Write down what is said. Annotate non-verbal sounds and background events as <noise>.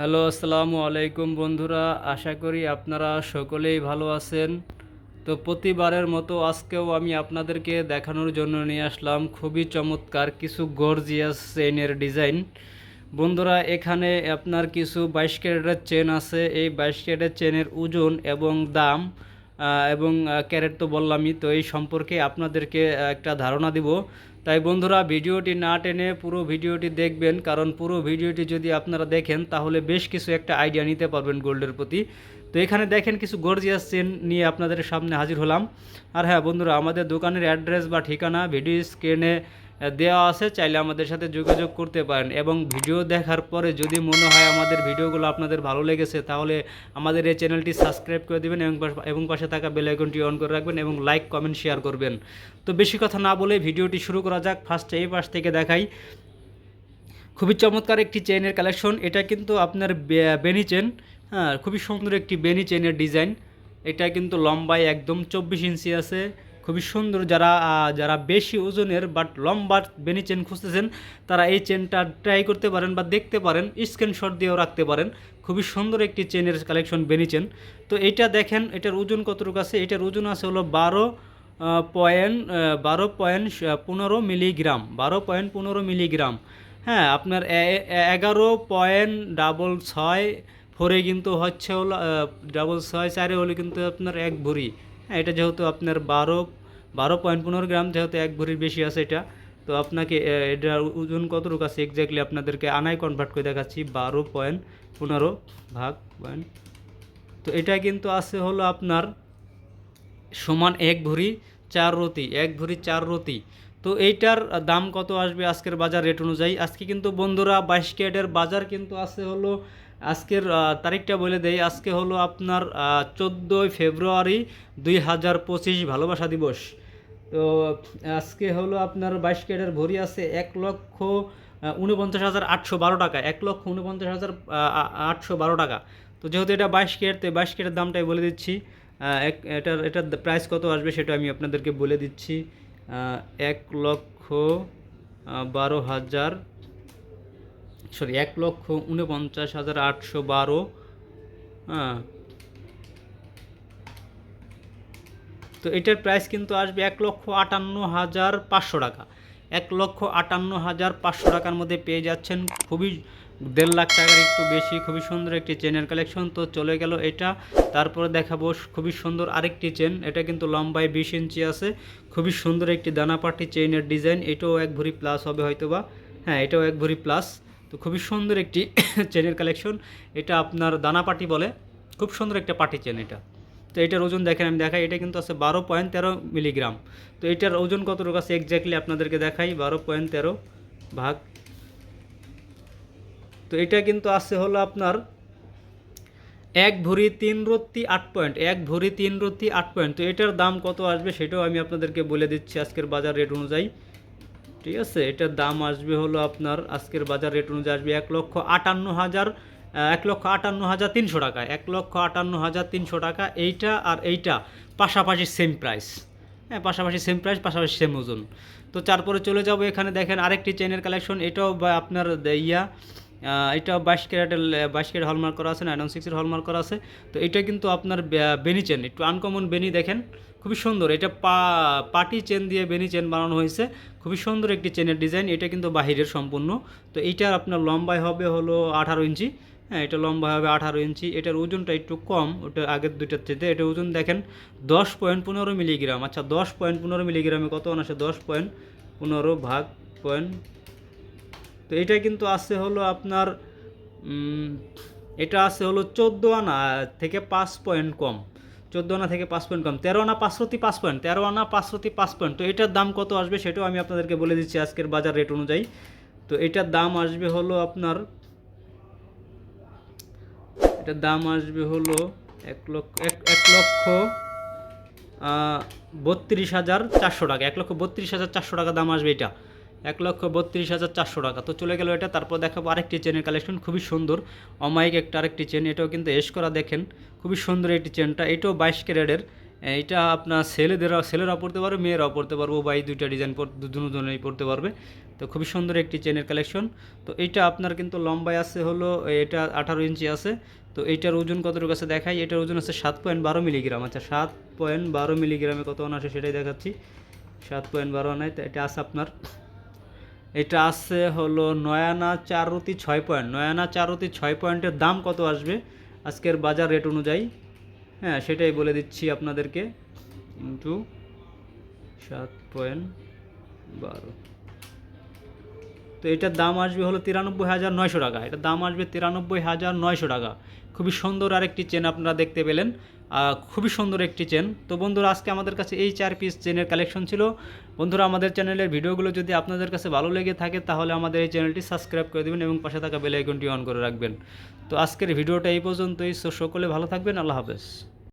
Hello, আসসালামু আলাইকুম বন্ধুরা। আশা করি আপনারা সকলেই ভালো আছেন। তো প্রতিবারের মতো আজকেও আমি আপনাদেরকে দেখানোর জন্য নিয়ে আসলাম খুবই চমৎকার কিছু গর্জিয়াস চেইনের ডিজাইন। বন্ধুরা, এখানে আপনার কিছু বাইশ ক্যারেটের চেন আছে। এই বাইশ ক্যারেটের চেনের ওজন এবং দাম এবং ক্যারেট তো বললামই, তো এই সম্পর্কে আপনাদেরকে একটা ধারণা দিব। তাই বন্ধুরা ভিডিওটি না টেনে পুরো ভিডিওটি দেখবেন, কারণ পুরো ভিডিওটি যদি আপনারা দেখেন, তাহলে বেশ কিছু একটা আইডিয়া নিতে পারবেন গোল্ডের প্রতি। তো এখানে দেখেন কিছু গর্জিয়াস চেন নিয়ে আপনাদের সামনে হাজির হলাম। আর হ্যাঁ বন্ধুরা, আমাদের দোকানের অ্যাড্রেস বা ঠিকানা, ভিডিও স্ক্রিনে দেওয়া আছে, চাইলে আমাদের সাথে যোগাযোগ করতে পারেন। এবং ভিডিও দেখার পরে যদি মনে হয় আমাদের ভিডিওগুলো আপনাদের ভালো লেগেছে, তাহলে আমাদের এই চ্যানেলটি সাবস্ক্রাইব করে দেবেন এবং পাশ- এবং পাশে থাকা বেল আইকনটি অন করে রাখবেন এবং লাইক, কমেন্ট, শেয়ার করবেন। তো বেশি কথা না বলে ভিডিওটি শুরু করা যাক। ফার্স্টে এই পাশ থেকে দেখাই। খুবই চমৎকার একটি চেইনের কালেকশন। এটা কিন্তু আপনার বেনি চেন হ্যাঁ খুবই সুন্দর একটি বেনি চেইনের ডিজাইন। এটা কিন্তু লম্বায় একদম চব্বিশ ইঞ্চি আছে। খুবই সুন্দর যারা যারা বেশি ওজনের বাট লম্বা বেনি চেন খুঁজতেছেন, তারা এই চেনটা ট্রাই করতে পারেন বা দেখতে পারেন স্ক্রিনশট দিয়েও রাখতে পারেন। খুবই সুন্দর একটি চেনের কালেকশন বেনি চেন তো এইটা দেখেন, এটার ওজন কতটুকু আছে? এটার ওজন আছে হলো বারো পয়েন্ট বারো পয়েন্ট পনেরো মিলিগ্রাম বারো পয়েন্ট পনেরো মিলিগ্রাম হ্যাঁ আপনার এগারো পয়েন্ট ডাবল ছয় ফোরে কিন্তু হচ্ছে হলো ডাবল ছয়, চারে হলে কিন্তু আপনার এক ভরি। এটা যেহেতু আপনার বারো বারো পয়েন্ট পনেরো গ্রাম যেহেতু এক ভরির বেশি আছে এটা, তো আপনাকে এটার ওজন কতটুকু আছে এক্স্যাক্টলি আপনাদেরকে আনায় কনভার্ট করে দেখাচ্ছি, বারো পয়েন্ট পনেরো ভাগ পয়েন্ট তো এটা কিন্তু আছে হলো আপনার সমান এক ভরি চার রতি, এক ভরি চার রতি। তো এইটার দাম কত আসবে আজকের বাজার রেট অনুযায়ী? আজকে কিন্তু বন্ধুরা বাইশ ক্যারেটের বাজার কিন্তু আছে হলো আজকের তারিখটা বলে দেই। আজকে হলো আপনার চোদ্দোই ফেব্রুয়ারি দুই হাজার পঁচিশ ভালোবাসা দিবস। তো, আজকে হলো আপনার বাইশ ক্যারেটের ভরি আছে এক লক্ষ উনপঞ্চাশ হাজার আটশো বারো টাকা। এক লক্ষ উনপঞ্চাশ হাজার আটশো বারো টাকা। তো যেহেতু এটা বাইশ ক্যারেট, তো বাইশ ক্যারেটের দামটাই বলে দিচ্ছি। এক, এটার এটার প্রাইস কত আসবে সেটা আমি আপনাদেরকে বলে দিচ্ছি। এক লক্ষ বারো হাজার সরি, এক লক্ষ উনপঞ্চাশ হাজার আটশো বারো হ্যাঁ। তো এটার প্রাইস কিন্তু আসবে এক লক্ষ আটান্ন হাজার পাঁচশো টাকা। এক লক্ষ আটান্ন হাজার পাঁচশো টাকার মধ্যে পেয়ে যাচ্ছেন খুবই দেড় লাখ টাকার একটু বেশি, খুবই সুন্দর একটি চেনের কালেকশন তো চলে গেল এটা, তারপরে দেখাবো খুবই সুন্দর আরেকটি চেন এটা কিন্তু লম্বায় বিশ ইঞ্চি আছে, খুবই সুন্দর একটি দানাপাটি চেইনের ডিজাইন এটাও এক ভরি প্লাস হবে হয়তোবা। হ্যাঁ এটাও এক ভরি প্লাস তো খুবই সুন্দর একটি <coughs> চেনের কালেকশন। এটা আপনার দানাপাটি বলে। খুব সুন্দর একটা পাটি চেন এটা। তো এটার ওজন দেখেন, আমি দেখাই। এটা কিন্তু আছে বারো পয়েন্ট তেরো মিলিগ্রাম। তো এটার ওজন কতটুকু আছে এক্স্যাক্টলি আপনাদেরকে দেখাই। বারো পয়েন্ট তেরো ভাগ। তো এটা কিন্তু আছে হলো আপনার এক ভরি তিন রত্তি আট পয়েন্ট। এক ভরি তিন রত্তি আট পয়েন্ট। তো এটার দাম কত আসবে সেটাও আমি আপনাদেরকে বলে দিচ্ছি আজকের বাজার রেট অনুযায়ী। ঠিক আছে, এটার দাম আসবে হলো আপনার আজকের বাজার রেট অনুযায়ী আসবে এক লক্ষ আটান্ন হাজার এক লক্ষ আটান্ন হাজার তিনশো টাকা, এক লক্ষ আটান্ন হাজার তিনশো টাকা, এইটা আর এইটা, পাশাপাশি সেম প্রাইস হ্যাঁ পাশাপাশি সেম প্রাইস পাশাপাশি সেম ওজন। তো তারপরে চলে যাব, এখানে দেখেন আরেকটি চেনের কালেকশন এটাও আপনার ইয়া এটা বাইশ ক্যারেটের বাইশ ক্যারেট হলমার্ক করা আছে নাইন সিক্সের হলমার্ক করা আছে। তো এটা কিন্তু আপনার বেনি চেন একটু আনকমন বেনি দেখেন। খুবই সুন্দর, এটা পা, পাটি চেন দিয়ে বেনি চেন বানানো হয়েছে। খুবই সুন্দর একটি চেনের ডিজাইন এটা কিন্তু বাহিরের সম্পূর্ণ। তো এইটার আপনার লম্বায় হবে হলো আঠারো ইঞ্চি। হ্যাঁ এটা লম্বা হবে আঠারো ইঞ্চি। এটার ওজনটা একটু কম, ওটা আগের দুইটার চেয়ে এটা ওজন দেখেন, দশ পয়েন্ট পনেরো মিলিগ্রাম আচ্ছা দশ পয়েন্ট পনেরো মিলিগ্রামে কত আসে দশ পয়েন্ট পনেরো ভাগ পয়েন্ট তো এটা কিন্তু আছে হলো আপনার এটা আছে হলো চোদ্দ আনা থেকে পাঁচ পয়েন্ট কম। চোদ্দ আনা থেকে পাঁচ পয়েন্ট কম। তেরো আনা পাঁচশোতি পাঁচ পয়েন্ট তেরো আনা পাঁচশোতি পাঁচ পয়েন্ট তো এটার দাম কত আসবে সেটাও আমি আপনাদেরকে বলে দিচ্ছি আজকের বাজার রেট অনুযায়ী। তো এটার দাম আসবে হলো আপনার, এটার দাম আসবে হলো এক লক্ষ এক লক্ষ বত্রিশ হাজার চারশো টাকা। এক লক্ষ বত্রিশ হাজার চারশো টাকা দাম আসবে এটা। এক লক্ষ বত্রিশ হাজার চারশো টাকা। তো চলে গেল এটা, তারপর দেখাবো আরেকটি চেনের কালেকশন খুবই সুন্দর। অমায়িক একটা আরেকটি চেন এটাও কিন্তু এস করা দেখেন, খুবই সুন্দর একটি চেনটা এটাও বাইশ ক্যারেটের। এইটা আপনার ছেলেদেরও ছেলেরাও পড়তে পারবে, মেয়েরাও পড়তে পারব বা এই দুইটা ডিজাইন দুজনেই পড়তে পারবে। তো খুবই সুন্দর একটি চেনের কালেকশন তো এইটা আপনার কিন্তু লম্বায় আছে হলো এটা আঠারো ইঞ্চি আছে। তো এইটার ওজন কতটুকু আছে দেখাই। এটার ওজন আছে সাত পয়েন্ট বারো মিলিগ্রাম। আচ্ছা সাত পয়েন্ট বারো মিলিগ্রামে কত আসে সেটাই দেখাচ্ছি। সাত পয়েন্ট বারো আনায়, তো এটা আছে আপনার। এটা আছে হলো নয়ানা চারতি ছয় পয়েন্ট। নয়ানা চারতি ছয় পয়েন্টের দাম কত আসবে? আজকের বাজার রেট অনুযায়ী। হ্যাঁ সেটাই বলে দিচ্ছি আপনাদেরকে। ইন্টু সাত পয়েন্ট বারো। তো এটার দাম আসবে হলো তিরানব্বই হাজার নয়শো টাকা। এটার দাম আসবে তিরানব্বই হাজার নয়শো টাকা। খুবই সুন্দর আরেকটি চেন আপনারা দেখতে পেলেন। খুবই সুন্দর একটি চেন। তো বন্ধুরা, আজকে আমাদের কাছে এই চার পিস চেনের কালেকশন ছিল। বন্ধুরা, আমাদের চ্যানেলের ভিডিওগুলো যদি আপনাদের কাছে ভালো লেগে থাকে, তাহলে আমাদের এই চ্যানেলটি সাবস্ক্রাইব করে দেবেন এবং পাশে থাকা বেল আইকনটি অন করে রাখবেন। তো আজকের ভিডিওটা এই পর্যন্তই। সকলে ভালো থাকবেন। আল্লাহ হাফেজ।